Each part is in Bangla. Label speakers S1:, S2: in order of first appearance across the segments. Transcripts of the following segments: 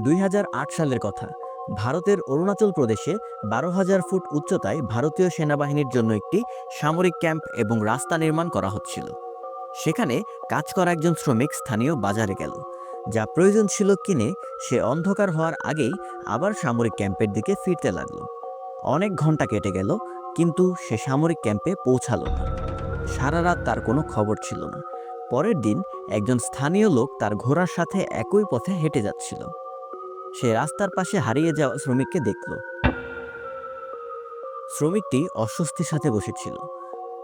S1: দুই হাজার আট সালের কথা। ভারতের অরুণাচল প্রদেশে বারো হাজার ফুট উচ্চতায় ভারতীয় সেনাবাহিনীর জন্য একটি সামরিক ক্যাম্প এবং রাস্তা নির্মাণ করা হচ্ছিল। সেখানে কাজ করা একজন শ্রমিক স্থানীয় বাজারে গেল। যা প্রয়োজন ছিল কিনে, সে অন্ধকার হওয়ার আগেই আবার সামরিক ক্যাম্পের দিকে ফিরতে লাগল। অনেক ঘণ্টা কেটে গেল, কিন্তু সে সামরিক ক্যাম্পে পৌঁছালো না। সারা রাত তার কোনো খবর ছিল না। পরের দিন একজন স্থানীয় লোক তার ঘোড়ার সাথে একই পথে হেঁটে যাচ্ছিল। সে রাস্তার পাশে হারিয়ে যাওয়া শ্রমিককে দেখল। শ্রমিকটি অস্বস্তির সাথে বসেছিল।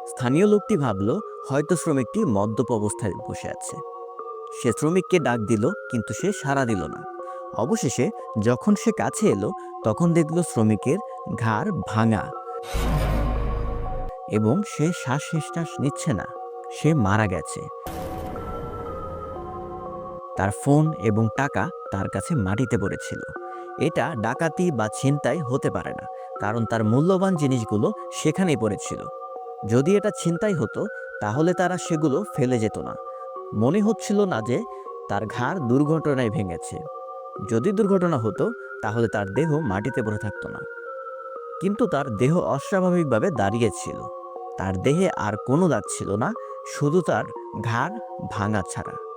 S1: স্থানীয় লোকটি ভাবল, হয়তো শ্রমিকটি মদ্যপ অবস্থায় বসে আছে। সে শ্রমিককে ডাক দিল, কিন্তু সে সাড়া দিল না। অবশেষে যখন সে কাছে এলো, তখন দেখল শ্রমিকের ঘাড় ভাঙা এবং সে শ্বাস নিঃশ্বাস নিচ্ছে না। সে মারা গেছে। তার ফোন এবং টাকা তার কাছে মাটিতে পড়েছিল। এটা ডাকাতি বা ছিনতাই হতে পারে না, কারণ তার মূল্যবান জিনিসগুলো সেখানেই পড়েছিল। যদি এটা ছিনতাই হতো, তাহলে তারা সেগুলো ফেলে যেত না। মনে হচ্ছিল না যে তার ঘাড় দুর্ঘটনায় ভেঙেছে। যদি দুর্ঘটনা হতো, তাহলে তার দেহ মাটিতে পড়ে থাকতো না। কিন্তু তার দেহ অস্বাভাবিকভাবে দাঁড়িয়েছিল তার দেহে আর কোনো দাগ ছিল না, শুধু তার ঘাড় ভাঙা ছাড়া।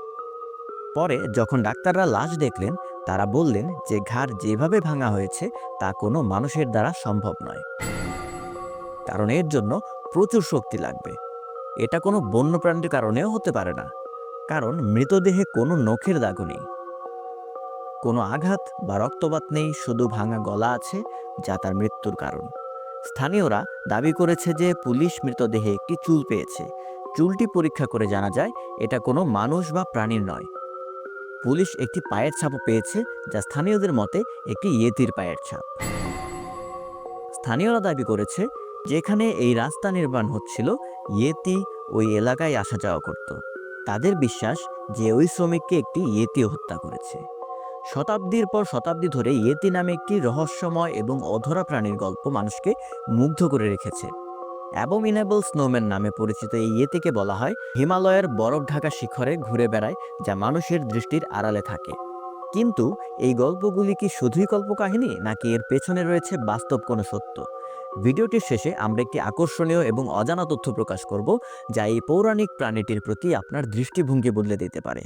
S1: পরে যখন ডাক্তাররা লাশ দেখলেন, তারা বললেন যে ঘাড় যেভাবে ভাঙা হয়েছে, তা কোনো মানুষের দ্বারা সম্ভব নয়। কারণ এর জন্য প্রচুর শক্তি লাগবে। এটা কোনো বন্যপ্রাণীর কারণেও হতে পারে না, কারণ মৃতদেহে কোনো নখের দাগও নেই। কোনো আঘাত বা রক্তপাত নেই, শুধু ভাঙা গলা আছে, যা তার মৃত্যুর কারণ। স্থানীয়রা দাবি করেছে যে পুলিশ মৃতদেহে একটি চুল পেয়েছে। চুলটি পরীক্ষা করে জানা যায়, এটা কোনো মানুষ বা প্রাণীর নয়। পুলিশ একটি পায়ের ছাপও পেয়েছে যা স্থানীয়দের মতে একটি ইয়েতির পায়ের ছাপ। স্থানীয়রা দাবি করেছে যেখানে এই রাস্তা নির্মাণ হচ্ছিল, ইয়েতি ওই এলাকায় আসা যাওয়া করত। তাদের বিশ্বাস যে ওই শ্রমিককে একটি ইয়েতি হত্যা করেছে। শতাব্দীর পর শতাব্দী ধরে ইয়েতি নামে একটি রহস্যময় এবং অধরা প্রাণীর গল্প মানুষকে মুগ্ধ করে রেখেছে। অ্যাবোমিনেবল স্নোম্যান নামে পরিচিত এই ইয়েতিকে বলা হয়, হিমালয়ের বরফ ঢাকা শিখরে ঘুরে বেড়ায়, যা মানুষের দৃষ্টির আড়ালে থাকে। কিন্তু এই গল্পগুলি কি শুধুই কল্পকাহিনী, নাকি এর পেছনে রয়েছে বাস্তব কোনো সত্য? ভিডিওটির শেষে আমরা একটি আকর্ষণীয় এবং অজানা তথ্য প্রকাশ করব, যা এই পৌরাণিক প্রাণীটির প্রতি আপনার দৃষ্টিভঙ্গি বদলে দিতে পারে।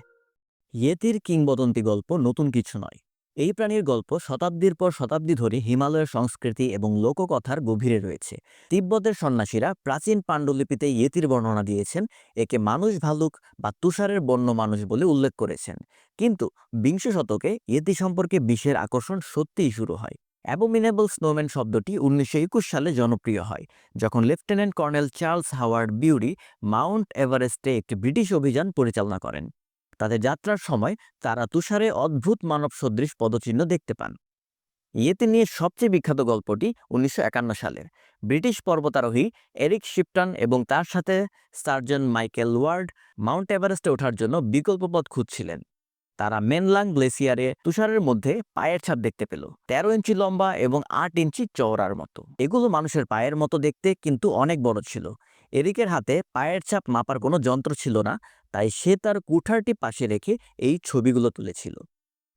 S1: ইয়েতির কিংবদন্তি গল্প নতুন কিছু নয়। এই প্রাণীর গল্প শতাব্দীর পর শতাব্দী ধরে হিমালয়ের সংস্কৃতি এবং লোককথার গভীরে রয়েছে। তিব্বতের সন্ন্যাসীরা প্রাচীন পাণ্ডুলিপিতে ইয়েতির বর্ণনা দিয়েছেন, একে মানুষ ভালুক বা তুষারের বন্য মানুষ বলে উল্লেখ করেছেন। কিন্তু বিংশ শতকে ইয়েতি সম্পর্কে বিশ্বের আকর্ষণ সত্যিই শুরু হয় অ্যাবোমিনেবল স্নোম্যান শব্দটি উনিশশো একুশ সালে জনপ্রিয় হয়, যখন lieutenant colonel Charles Howard Bury Mount এভারেস্টে একটি ব্রিটিশ অভিযান পরিচালনা করেন। তাদের যাত্রার সময় তারা তুষারে অদ্ভুত মানব সদৃশ পদচিহ্ন দেখতে পান। ইয়েতে নিয়ে সবচেয়ে বিখ্যাত গল্পটি উনিশশো একান্ন সালের। ব্রিটিশ পর্বতারোহী এরিক শিপটন এবং তার সাথে সার্জন মাইকেল ওয়ার্ড মাউন্ট এভারেস্টে ওঠার জন্য বিকল্প পথ খুঁজছিলেন। তারা মেনলাং গ্লেসিয়ারে তুষারের মধ্যে পায়ের ছাপ দেখতে পেল। তেরো ইঞ্চি লম্বা এবং আট ইঞ্চি চওড়ার মতো। এগুলো মানুষের পায়ের মতো দেখতে কিন্তু অনেক বড় ছিল। এরিকের হাতে পায়ের ছাপ মাপার কোনো যন্ত্র ছিল না তাই সে তার কুঠারটি পাশে রেখে এই ছবিগুলো তুলেছিল।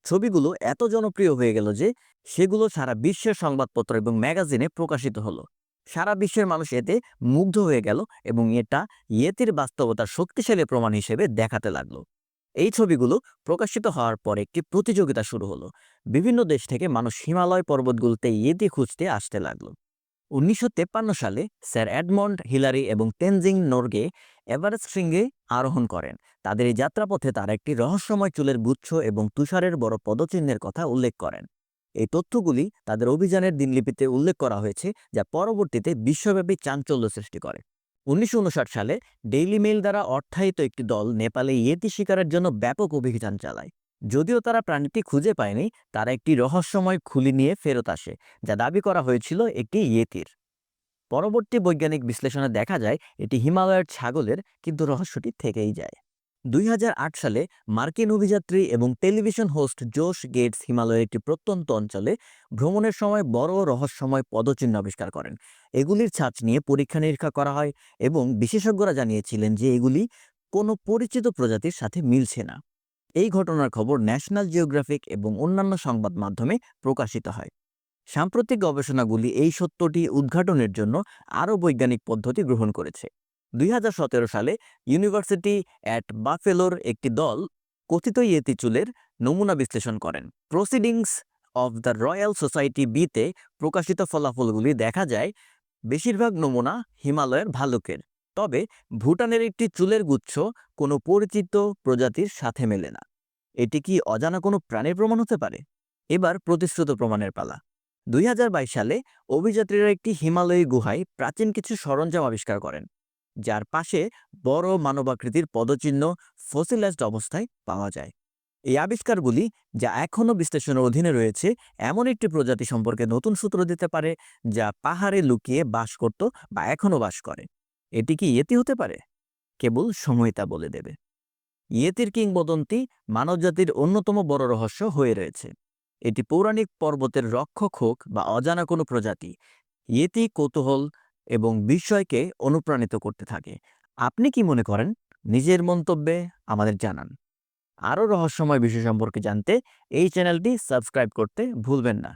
S1: ছবিগুলো এত জনপ্রিয় হয়ে গেল যে সেগুলো সারা বিশ্বের সংবাদপত্র এবং ম্যাগাজিনে প্রকাশিত হলো। সারা বিশ্বের মানুষ এতে মুগ্ধ হয়ে গেল এবং এটা ইয়েতির বাস্তবতার শক্তিশালী প্রমাণ হিসেবে দেখাতে লাগল। এই ছবিগুলো প্রকাশিত হওয়ার পর একটি প্রতিযোগিতা শুরু হলো। বিভিন্ন দেশ থেকে মানুষ হিমালয় পর্বতগুলোতে ইয়েতি খুঁজতে আসতে লাগল। উনিশশো সালে স্যার এডমন্ড হিলারি এবং তেনজিং নোরগে এভারেস্ট শৃঙ্গে আরোহণ করেন। তাদের এই যাত্রাপথে তারা একটি রহস্যময় চুলের গুচ্ছ এবং তুষারের বড় পদচিহ্নের কথা উল্লেখ করেন। এই তথ্যগুলি তাদের অভিযানের দিনলিপিতে উল্লেখ করা হয়েছে, যা পরবর্তীতে বিশ্বব্যাপী চাঞ্চল্য সৃষ্টি করে। উনিশশো উনষাট সালে ডেইলি মেইল দ্বারা অর্থায়িত একটি দল নেপালে ইয়েতি শিকারের জন্য ব্যাপক অভিযান চালায়। যদিও তারা প্রাণীটি খুঁজে পায়নি, তারা একটি রহস্যময় খুলি নিয়ে ফেরত আসে, যা দাবি করা হয়েছিল একটি ইয়েতির। পরবর্তী বৈজ্ঞানিক বিশ্লেষণে দেখা যায়, এটি হিমালয়ের ছাগলের, কিন্তু রহস্যটি থেকেই যায়। দুই হাজার আট সালে মার্কিন অভিযাত্রী এবং টেলিভিশন হোস্ট জোশ গেটস হিমালয়ের একটি প্রত্যন্ত অঞ্চলে ভ্রমণের সময় বড় রহস্যময় পদচিহ্ন আবিষ্কার করেন। এগুলির ছাঁচ নিয়ে পরীক্ষা নিরীক্ষা করা হয় এবং বিশেষজ্ঞরা জানিয়েছিলেন যে এগুলি কোনো পরিচিত প্রজাতির সাথে মিলছে না। এই ঘটনার খবর ন্যাশনাল জিওগ্রাফিক এবং অন্যান্য সংবাদ মাধ্যমে প্রকাশিত হয়। সাম্প্রতিক গবেষণাগুলি এই সত্যটি উদ্ঘাটনের জন্য আরও বৈজ্ঞানিক পদ্ধতি গ্রহণ করেছে। দুই হাজার সতেরো সালে ইউনিভার্সিটি অ্যাট বাফেলোর একটি দল কথিত ইয়েতি চুলের নমুনা বিশ্লেষণ করেন। Proceedings of the Royal Society বিতে প্রকাশিত ফলাফলগুলি দেখা যায়, বেশিরভাগ নমুনা হিমালয়ের ভালুকের। তবে ভুটানের একটি চুলের গুচ্ছ কোনো পরিচিত প্রজাতির সাথে মেলে না। এটি কি অজানা কোনো প্রাণীর প্রমাণ হতে পারে? এবার প্রতিশ্রুত প্রমাণের পালা। দুই হাজার বাইশ সালে অভিযাত্রীরা একটি হিমালয়ী গুহায় প্রাচীন কিছু সরঞ্জাম আবিষ্কার করেন, যার পাশে বড় মানবাকৃতির পদচিহ্ন ফসিলাইজড অবস্থায় পাওয়া যায়। এই আবিষ্কারগুলি, যা এখনও বিশ্লেষণের অধীনে রয়েছে, এমন একটি প্রজাতি সম্পর্কে নতুন সূত্র দিতে পারে, যা পাহাড়ে লুকিয়ে বাস করত বা এখনও বাস করে। এটি কি ইয়েতি হতে পারে? কেবল সময় তা বলে দেবে। ইয়েতির কিংবদন্তি মানবজাতির অন্যতম বড় রহস্য হয়ে রয়েছে। এটি পৌরাণিক পর্বতের রক্ষক হোক বা অজানা কোনো প্রজাতি, ইয়েতি কৌতূহল এবং বিস্ময়কে অনুপ্রাণিত করতে থাকে। আপনি কি মনে করেন? নিজের মন্তব্যে আমাদের জানান। আরও রহস্যময় বিষয় সম্পর্কে জানতে এই চ্যানেলটি সাবস্ক্রাইব করতে ভুলবেন না।